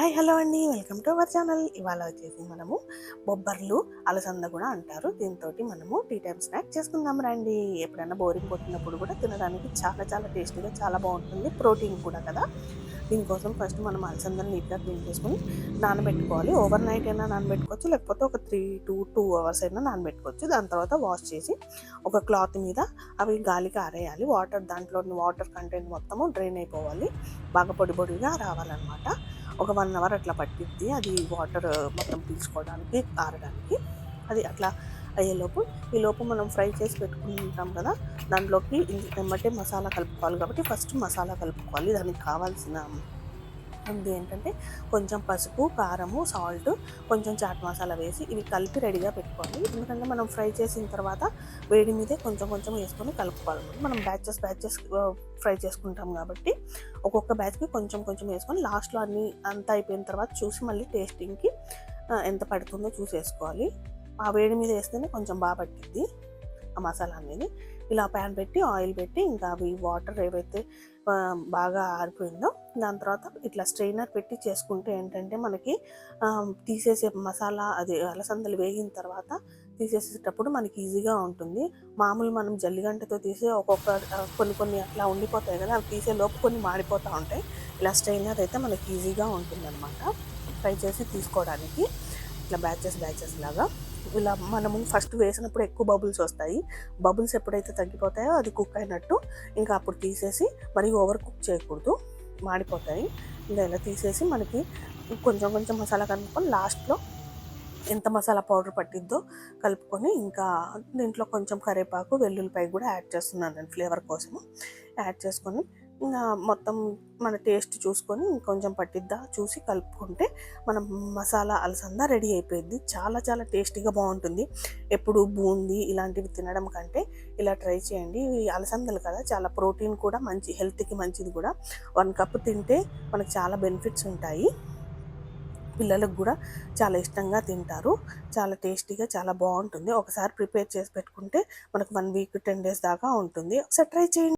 Hi hello అండి. Welcome to our channel. ఇవాళ వచ్చేసి మనము బొబ్బర్లు అలసంద కూడా అంటారు. దీంతో మనము టీ టైం స్నాక్ చేసుకుందాం రండి. ఎప్పుడైనా బోరింగ్ కొట్టినప్పుడు కూడా తినడానికి చాలా చాలా టేస్టీగా చాలా బాగుంటుంది. ప్రోటీన్ కూడా కదా. దీనికోసం ఫస్ట్ మనం అలసందని నీట్గా క్లీన్ చేసుకుని నానబెట్టుకోవాలి. ఓవర్ నైట్ అయినా నానబెట్టుకోవచ్చు. లేకపోతే ఒక త్రీ టు టూ అవర్స్ అయినా నానబెట్టుకోవచ్చు. దాని తర్వాత వాష్ చేసి ఒక క్లాత్ మీద అవి గాలికి ఆరేయాలి. వాటర్ దాంట్లోని వాటర్ కంటెంట్ మొత్తము డ్రైన్ అయిపోవాలి. బాగా పొడి పొడిగా రావాలన్నమాట. ఒక వన్ అవర్ అట్లా పట్టిద్ది. అది వాటర్ మొత్తం పీల్చుకోవడానికి ఆరడానికి అది అట్లా అయ్యేలోపు ఈ లోపు మనం ఫ్రై చేసి పెట్టుకుంటాం కదా దాంట్లోకి ఎమ్మటే మసాలా కలుపుకోవాలి కాబట్టి ఫస్ట్ మసాలా కలుపుకోవాలి. దానికి కావాల్సిన ఉంది ఏంటంటే కొంచెం పసుపు కారము సాల్ట్ కొంచెం చాట్ మసాలా వేసి ఇవి కలిపి రెడీగా పెట్టుకోవాలి. ఎందుకంటే మనం ఫ్రై చేసిన తర్వాత వేడి మీదే కొంచెం కొంచెం వేసుకొని కలుపుకోవాలి. మనం బ్యాచెస్ బ్యాచెస్ ఫ్రై చేసుకుంటాం కాబట్టి ఒక్కొక్క బ్యాచ్కి కొంచెం కొంచెం వేసుకొని లాస్ట్లో అన్ని అంతా అయిపోయిన తర్వాత చూసి మళ్ళీ టేస్టింగ్కి ఎంత పడుతుందో చూసేసుకోవాలి. ఆ వేడి మీద వేస్తేనే కొంచెం బాగా పట్టిద్ది. మసాలా అనేది ఇలా ప్యాన్ పెట్టి ఆయిల్ పెట్టి ఇంకా అవి వాటర్ ఏవైతే బాగా ఆరిపోయిందో దాని తర్వాత ఇట్లా స్ట్రైనర్ పెట్టి చేసుకుంటే ఏంటంటే మనకి తీసేసే మసాలా అది అలసందలు వేగిన తర్వాత తీసేసేటప్పుడు మనకి ఈజీగా ఉంటుంది. మామూలు మనం జల్లిగంటతో తీసే ఒక్కొక్క కొన్ని కొన్ని అట్లా ఉండిపోతాయి కదా అవి తీసే లోపు కొన్ని మాడిపోతూ ఉంటాయి. ఇలా స్ట్రైనర్ అయితే మనకి ఈజీగా ఉంటుందన్నమాట. ఫ్రై చేసి తీసుకోవడానికి. ఇట్లా బ్యాచెస్ బ్యాచెస్ లాగా. ఇలా మనము ఫస్ట్ వేసినప్పుడు ఎక్కువ బబుల్స్ వస్తాయి. బబుల్స్ ఎప్పుడైతే తగ్గిపోతాయో అది కుక్ అయినట్టు ఇంకా అప్పుడు తీసేసి మరి ఓవర్ కుక్ చేయకూడదు. మాడిపోతాయి. ఇంకా ఇలా తీసేసి మనకి కొంచెం కొంచెం మసాలా కలుపుకొని లాస్ట్లో ఎంత మసాలా పౌడర్ పట్టిద్దో కలుపుకొని ఇంకా దీంట్లో కొంచెం కరివేపాకు వెల్లుల్లిపాయ కూడా యాడ్ చేస్తున్నాను నేను ఫ్లేవర్ కోసము. యాడ్ చేసుకొని మొత్తం మన టేస్ట్ చూసుకొని కొంచెం పట్టిద్దా చూసి కలుపుకుంటే మనం మసాలా అలసంద రెడీ అయిపోయింది. చాలా చాలా టేస్టీగా బాగుంటుంది. ఎప్పుడు బూందీ ఇలాంటివి తినడం కంటే ఇలా ట్రై చేయండి. అలసందలు కదా చాలా ప్రోటీన్ కూడా మంచి హెల్త్కి మంచిది కూడా. వన్ కప్ తింటే మనకు చాలా బెనిఫిట్స్ ఉంటాయి. పిల్లలకు కూడా చాలా ఇష్టంగా తింటారు. చాలా టేస్టీగా చాలా బాగుంటుంది. ఒకసారి ప్రిపేర్ చేసి పెట్టుకుంటే మనకు వన్ వీక్ టెన్ డేస్ దాకా ఉంటుంది. ఒకసారి ట్రై చేయండి.